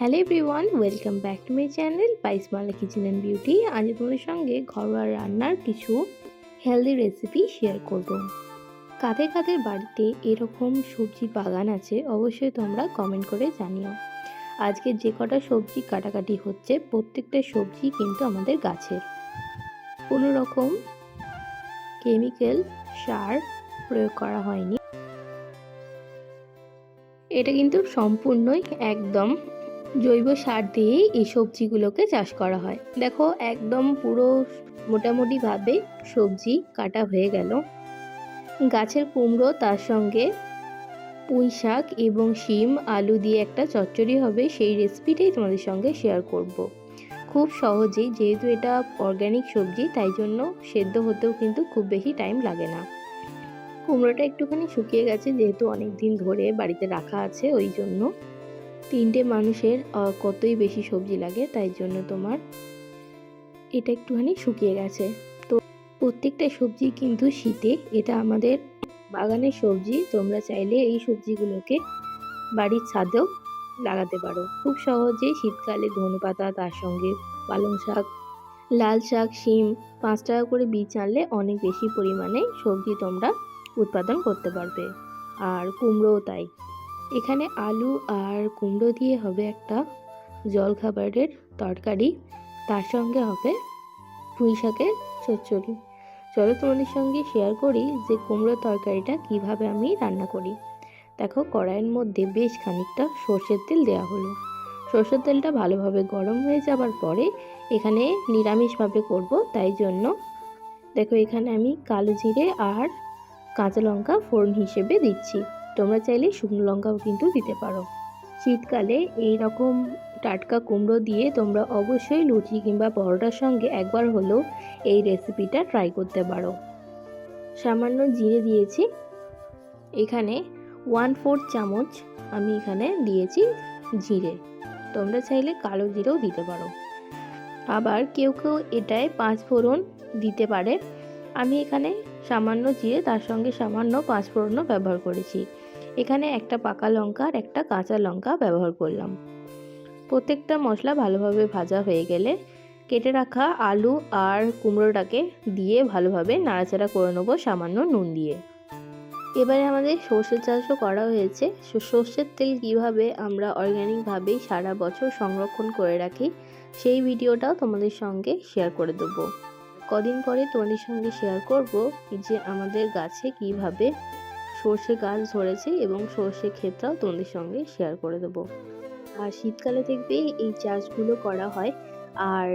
Hello everyone welcome back to my channel পাইসমালা kitchen and beauty আজ তোমাদের সঙ্গে ঘরোয়া রান্নার কিছু হেলদি রেসিপি শেয়ার করব। কাদের কাদের বাড়িতে এরকম সবজি বাগান আছে, অবশ্যই তোমরা কমেন্ট করে জানিও। আজকে যে কটা সবজি কাটাকাটি হচ্ছে, প্রত্যেকটা সবজি কিন্তু আমাদের গাছের। কোনো রকম কেমিক্যাল সার প্রয়োগ করা হয়নি। এটা কিন্তু সম্পূর্ণই একদম জৈব সার দিয়েই এই সবজিগুলোকে চাষ করা হয়। দেখো, একদম পুরো মোটামুটিভাবে সবজি কাটা হয়ে গেল। গাছের কুমড়ো, তার সঙ্গে পুঁই শাক এবং শিম, আলু দিয়ে একটা চচ্চড়ি হবে, সেই রেসিপিটাই তোমাদের সঙ্গে শেয়ার করব। খুব সহজেই, যেহেতু এটা অর্গ্যানিক সবজি, তাই জন্য সেদ্ধ হতেও কিন্তু খুব বেশি টাইম লাগে না। কুমড়োটা একটুখানি শুকিয়ে গেছে, যেহেতু অনেক দিন ধরে বাড়িতে রাখা আছে, ওই জন্য। তিনটে মানুষের কতই বেশি সবজি লাগে, তাই জন্য তোমার এটা একটুখানি শুকিয়ে গেছে। তো প্রত্যেকটা সবজি কিন্তু শীতে, এটা আমাদের বাগানের সবজি, তোমরা চাইলে এই সবজিগুলোকে বাড়ির ছাদেও লাগাতে পারো। খুব সহজেই শীতকালে ধনেপাতা, তার সঙ্গে পালং শাক, লাল শাক, শিম, পাঁচ টাকা করে বীজ আনলে অনেক বেশি পরিমাণে সবজি তোমরা উৎপাদন করতে পারবে। আর কুমড়োও তাই। এখানে আলু আর কুমড়ো দিয়ে হবে একটা জলখাবারের তরকারি। তার সঙ্গে হবে পুঁই শাকের চচ্চড়ি। চলো তোমাদের সঙ্গে শেয়ার করি যে কুমড়োর তরকারিটা কীভাবে আমি রান্না করি। দেখো কড়াইয়ের মধ্যে বেশ খানিকটা সর্ষের তেল দেওয়া হলো। সর্ষের তেলটা ভালোভাবে গরম হয়ে যাবার পরে এখানে নিরামিষভাবে করব, তাই জন্য দেখো এখানে আমি কালো জিরে আর কাঁচা লঙ্কা ফোড়ন হিসেবে দিচ্ছি। তোমরা চাইলে শুকনো লঙ্কাও কিন্তু দিতে পারো। শীতকালে এই রকম টাটকা কুমড়ো দিয়ে তোমরা অবশ্যই লুচি কিংবা পরোটার সঙ্গে একবার হলেও এই রেসিপিটা ট্রাই করতে পারো। সামান্য জিরে দিয়েছি। এখানে ওয়ান ফোর্থ চামচ আমি এখানে দিয়েছি জিরে। তোমরা চাইলে কালো জিরেও দিতে পারো। আবার কেউ কেউ এটায় পাঁচ ফোড়ন দিতে পারে। আমি এখানে সামান্য জিরে, তার সঙ্গে সামান্য পাঁচ ফোড়নও ব্যবহার করেছি। এখানে একটা পাকা লঙ্কা আর একটা কাঁচা লঙ্কা ব্যবহার করলাম। প্রত্যেকটা মশলা ভালোভাবে ভাজা হয়ে গেলে কেটে রাখা আলু আর কুমড়োটাকে দিয়ে ভালোভাবে নাড়াচাড়া করে নেব সামান্য নুন দিয়ে। এবারে আমাদের সর্ষে চাষও করা হয়েছে। সর্ষের তেল কীভাবে আমরা অর্গ্যানিকভাবেই সারা বছর সংরক্ষণ করে রাখি, সেই ভিডিওটাও তোমাদের সঙ্গে শেয়ার করে দেবো। কদিন পরে তোমাদের সঙ্গে শেয়ার করব যে আমাদের গাছে কীভাবে সর্ষে গাছ ধরেছে এবং সর্ষে ক্ষেতটাও তোমাদের সঙ্গে শেয়ার করে দেবো। আর শীতকালে দেখবে এই চাষগুলো করা হয়। আর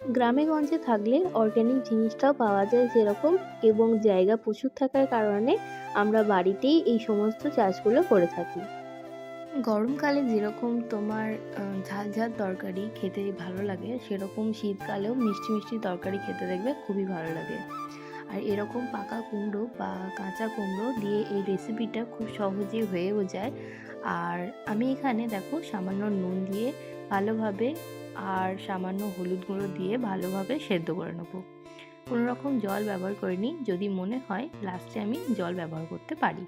গ্রামে গঞ্জে থাকলে অর্গ্যানিক জিনিসটাও পাওয়া যায় যেরকম এবং জায়গা প্রচুর থাকার কারণে আমরা বাড়িতেই এই সমস্ত চাষগুলো করে থাকি। গরমকালে যেরকম তোমার ঝাল ঝাল তরকারি খেতে ভালো লাগে, সেরকম শীতকালেও মিষ্টি মিষ্টি তরকারি খেতে দেখবে খুবই ভালো লাগে। আর এরকম পাকা কুমড়ো বা কাঁচা কুমড়ো দিয়ে এই রেসিপিটা খুব সহজেই হয়েও যায়। আর আমি এখানে দেখো সামান্য নুন দিয়ে ভালোভাবে আর সামান্য হলুদ গুঁড়ো দিয়ে ভালোভাবে সেদ্ধ করে নেব। কোনোরকম জল ব্যবহার করিনি, যদি মনে হয় লাস্টে আমি জল ব্যবহার করতে পারি।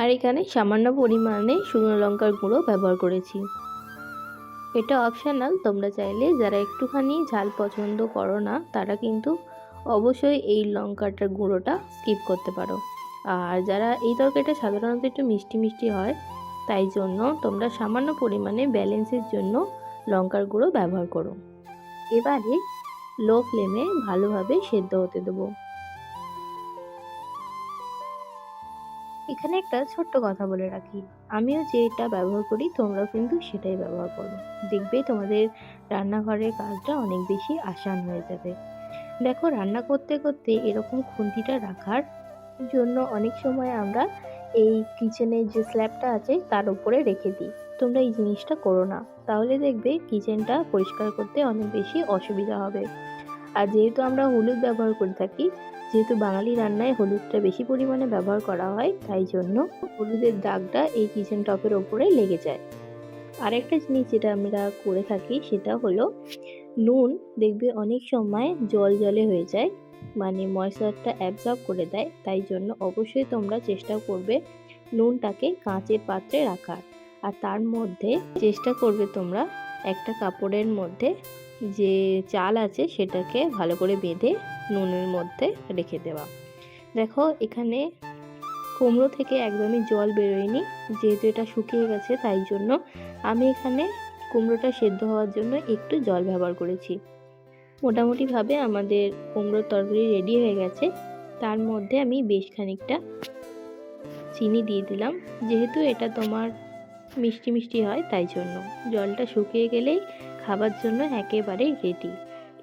আর এখানে সামান্য পরিমাণে শুকনো লঙ্কার গুঁড়ো ব্যবহার করেছি। এটা অপশনাল তোমরা চাইলে যারা একটুখানি ঝাল পছন্দ করো না, তারা কিন্তু অবশ্যই এই লঙ্কাটার গুঁড়োটা স্কিপ করতে পারো। আর যারা এই তরকারিটা সাধারণত একটু মিষ্টি মিষ্টি হয়, তাই জন্য তোমরা সামান্য পরিমাণে ব্যালেন্সের জন্য লঙ্কার গুঁড়ো ব্যবহার করো। এবারে লো ফ্লেমে ভালোভাবে সেদ্ধ হতে দেবো। এখানে একটা ছোট্ট কথা বলে রাখি। আমিও যেটা ব্যবহার করি, তোমরাও কিন্তু সেটাই ব্যবহার করো। দেখবে তোমাদের রান্নাঘরের কাজটা অনেক বেশি আসান হয়ে যাবে। দেখো, রান্না করতে করতে এরকম খুন্তিটা রাখার জন্য অনেক সময় আমরা এই কিচেনের যে স্ল্যাবটা আছে, তার উপরে রেখে দিই। তোমরা এই জিনিসটা করো না। তাহলে দেখবে কিচেনটা পরিষ্কার করতে অনেক বেশি অসুবিধা হবে। আর যেহেতু আমরা হলুদ ব্যবহার করে থাকি যেহেতু বাঙালি রান্নায় হলুদটা বেশি পরিমাণে ব্যবহার করা হয়, তাই জন্য হলুদের দাগটা এই কিচেন টপের ওপরে লেগে যায়। আরেকটা জিনিস যেটা আমরা করে থাকি সেটা হলো, নুন দেখবে অনেক সময় জল জলে হয়ে যায় মানে ময়শ্চারটা অ্যাবজর্ব করে দেয়, তাই জন্য অবশ্যই তোমরা চেষ্টা করবে নুনটাকে কাঁচের পাত্রে রাখার। আর তার মধ্যে চেষ্টা করবে তোমরা একটা কাপড়ের মধ্যে যে চাল আছে সেটাকে ভালো করে বেঁধে নুনের মধ্যে রেখে দেওয়া। দেখো, এখানে কুমড়ো থেকে একদমই জল বেরোয়নি, যেহেতু এটা শুকিয়ে গেছে তাই জন্য আমি এখানে কুমড়োটা সেদ্ধ হওয়ার জন্য একটু জল ব্যবহার করেছি। মোটামুটিভাবে আমাদের কুমড়োর তরকারি রেডি হয়ে গেছে। তার মধ্যে আমি বেশ খানিকটা চিনি দিয়ে দিলাম, যেহেতু এটা তোমার মিষ্টি মিষ্টি হয় তাই জন্য। জলটা শুকিয়ে গেলেই খাবার জন্য একেবারেই রেডি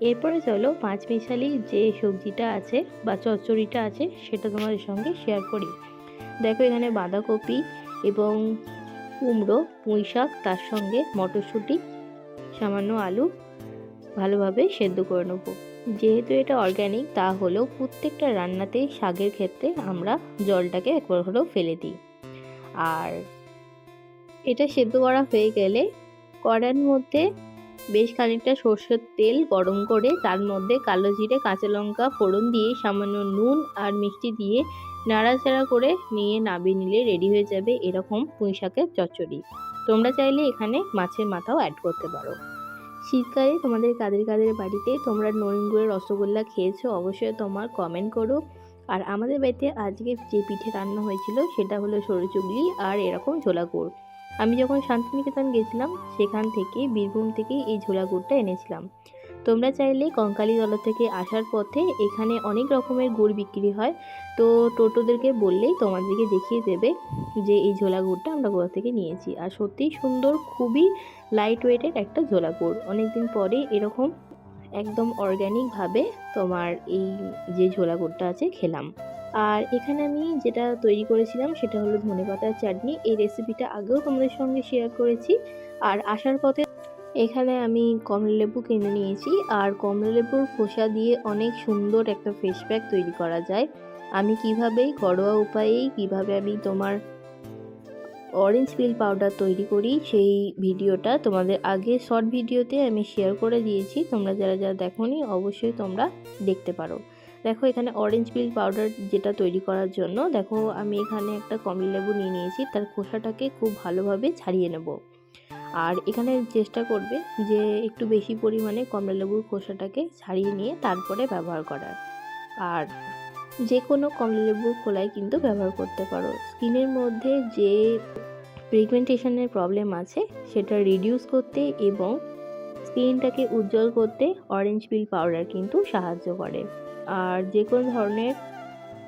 এরপরে চলো পাঁচ মিশালি যে সবজিটা আছে বা চচ্চড়িটা আছে সেটা তোমাদের সঙ্গে শেয়ার করি। দেখো এখানে বাঁধাকপি এবং কুমড়ো, পুঁই শাক, তার সঙ্গে মটরশুঁটি, সামান্য আলু ভালোভাবে সেদ্ধ করে নেব। যেহেতু এটা অর্গ্যানিক তা হলেও প্রত্যেকটা রান্নাতেই শাকের ক্ষেত্রে আমরা জলটাকে একবার হলেও ফেলে দিই। আর এটা সেদ্ধ করা হয়ে গেলে কড়ার মধ্যে বেশ খানিকটা সর্ষের তেল গরম করে তার মধ্যে কালো জিরে, কাঁচা লঙ্কা, ফোড়ন দিয়ে সামান্য নুন আর মিষ্টি দিয়ে নাড়াচাড়া করে নিয়ে নামিয়ে নিলে রেডি হয়ে যাবে এরকম পুঁই শাকের চচ্চড়ি। তোমরা চাইলে এখানে মাছের মাথাও অ্যাড করতে পারো। শীতকালে তোমাদের কাদের কাদের বাড়িতে তোমরা নরিন গুড়ের রসগোল্লা খেয়েছো অবশ্যই তোমার কমেন্ট করো। আর আমাদের বাড়িতে আজকে যে পিঠে রান্না হয়েছিল সেটা হলো সরু চুগলি আর এরকম ঝোলা গুড় আমি যখন শান্তিনিকেতন গেছিলাম, সেখান থেকে বীরভূম থেকে এই ঝোলা গুড়টা এনেছিলাম। তোমরা চাইলে কঙ্কালীতলা থেকে আসার পথে এখানে অনেক রকমের গুড় বিক্রি হয়। তো টোটোদেরকে বললেই তোমাদেরকে দেখিয়ে দেবে যে এই ঝোলা গুড়টা আমরা কোথা থেকে নিয়েছি। আর সত্যিই সুন্দর, খুবই লাইট ওয়েটের একটা ঝোলা গুড় অনেকদিন পরে এরকম একদম অর্গ্যানিকভাবে তোমার এই যে ঝোলা গুড়টা আছে, খেলাম। আর এখানে আমি যেটা তৈরি করেছিলাম সেটা হলো ধনেপাতার চাটনি। এই রেসিপিটা আগেও তোমাদের সঙ্গে শেয়ার করেছি। আর আসার পথে এখানে আমি কমলালেবু কিনে নিয়েছি। আর কমলালেবুর খোসা দিয়ে অনেক সুন্দর একটা ফেস প্যাক তৈরি করা যায়। আমি কীভাবে ঘরোয়া উপায়েই কীভাবে আমি তোমার অরেঞ্জ পিল পাউডার তৈরি করি সেই ভিডিওটা তোমাদের আগে শর্ট ভিডিওতে আমি শেয়ার করে দিয়েছি। তোমরা যারা যারা দেখোনি, অবশ্যই তোমরা দেখতে পারো। দেখো, এখানে অরেঞ্জ পিল পাউডার যেটা তৈরি করার জন্য, দেখো, আমি এখানে একটা কমলা লেবু নিয়ে নিয়েছি, তার খোসাটাকে খুব ভালোভাবে ছাড়িয়ে নেব। আর এখানে চেষ্টা করবে যে একটু বেশি পরিমাণে কমলা লেবুর খোসাটাকে ছাড়িয়ে নিয়ে তারপরে ব্যবহার করার। আর যে কোনো কমলা লেবুর খোলাই কিন্তু ব্যবহার করতে পারো। স্কিনের মধ্যে যে পিগমেন্টেশনের প্রবলেম আছে, সেটা রিডিউস করতে এবং স্কিনটাকে উজ্জ্বল করতে অরেঞ্জ পিল পাউডার কিন্তু সাহায্য করে। আর যে কোনো ধরনের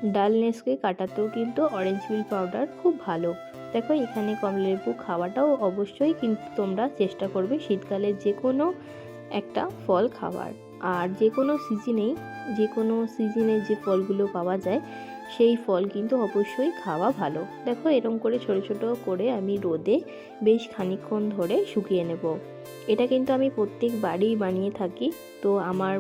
ডালনেসকে কাটাতেও কিন্তু অরেঞ্জ পিল পাউডার খুব ভালো। দেখো, এখানে কমলালেবু খাওয়াটাও অবশ্যই কিন্তু তোমরা চেষ্টা করবে শীতকালে যে কোনো একটা ফল খাওয়ার। আর যে কোনো সিজনেই যে কোনো সিজনে যে ফলগুলো পাওয়া যায়, সেই ফল কিন্তু অবশ্যই খাওয়া ভালো। দেখো এরকম করে ছোট ছোট করে আমি রোদে বেশ খানিকক্ষণ ধরে শুকিয়ে নেব। এটা কিন্তু আমি প্রত্যেক বাড়ি বানিয়ে থাকি। তো আমার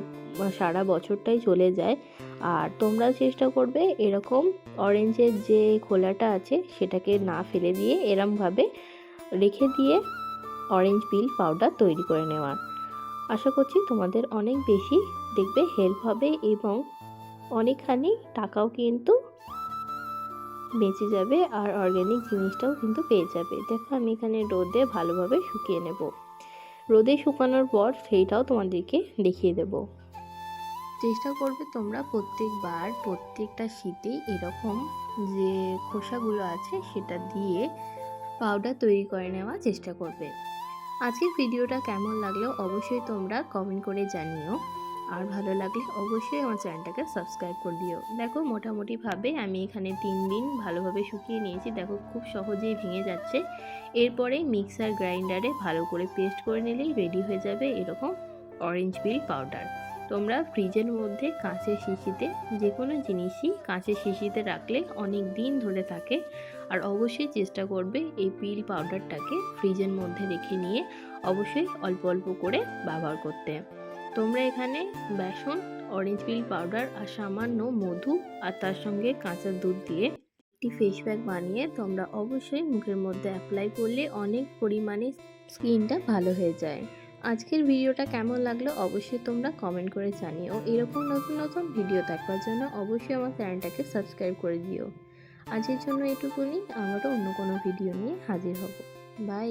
সারা বছরটাই চলে যায়। আর তোমরা চেষ্টা করবে এরকম অরেঞ্জের যে খোলাটা আছে সেটাকে না ফেলে দিয়ে এরমভাবে রেখে দিয়ে অরেঞ্জ পিল পাউডার তৈরি করে নেওয়ার আশা করছি তোমাদের অনেক বেশি দেখবে হেল্প হবে এবং অনেকখানি টাকাও কিন্তু বেঁচে যাবে আর অর্গ্যানিক জিনিসটাও কিন্তু পেয়ে যাবে। দেখো আমি এখানে রোদে ভালোভাবে শুকিয়ে নেব। রোদে শুকানোর পর সেইটাও তোমাদেরকে দেখিয়ে দেব। চেষ্টা করবে তোমরা প্রত্যেকবার, প্রত্যেকটা শীতে এরকম যে খোসাগুলো আছে সেটা দিয়ে পাউডার তৈরি করে নেওয়ার চেষ্টা করবে। আজকের ভিডিওটা কেমন লাগল অবশ্যই তোমরা কমেন্ট করে জানিও। আর ভালো লাগলে অবশ্যই আমার চ্যানেলটাকে সাবস্ক্রাইব করে দিও। দেখো মোটামুটিভাবে আমি এখানে তিন দিন ভালোভাবে শুকিয়ে নিয়েছি। দেখো খুব সহজেই ভেঙে যাচ্ছে। এরপরে মিক্সার গ্রাইন্ডারে ভালো করে পেস্ট করে নিলেই রেডি হয়ে যাবে এরকম অরেঞ্জ পিল পাউডার তোমরা ফ্রিজের মধ্যে কাঁচের শিশিতে যে কোনো জিনিসই কাঁচের শিশিতে রাখলে অনেক দিন ধরে থাকে। আর অবশ্যই চেষ্টা করবে এই পিল পাউডারটাকে ফ্রিজের মধ্যে রেখে নিয়ে অবশ্যই অল্প অল্প করে ব্যবহার করতে। তোমরা এখানে বেসন অরেঞ্জ পিল পাউডার আর সামান্য মধু আর তার সঙ্গে কাঁচা দুধ দিয়ে একটি ফেস প্যাক বানিয়ে তোমরা অবশ্যই মুখের মধ্যে অ্যাপ্লাই করলে অনেক পরিমাণে স্কিনটা ভালো হয়ে যায়। আজকের ভিডিওটা কেমন লাগল অবশ্যই তোমরা কমেন্ট করে জানিও। এরকম নতুন নতুন ভিডিও দেখার জন্য অবশ্যই আমার চ্যানেলটাকে সাবস্ক্রাইব করে দিও। আজকের জন্য এটুকুনি। আবারও অন্য কোনো ভিডিও নিয়ে হাজির হব। বাই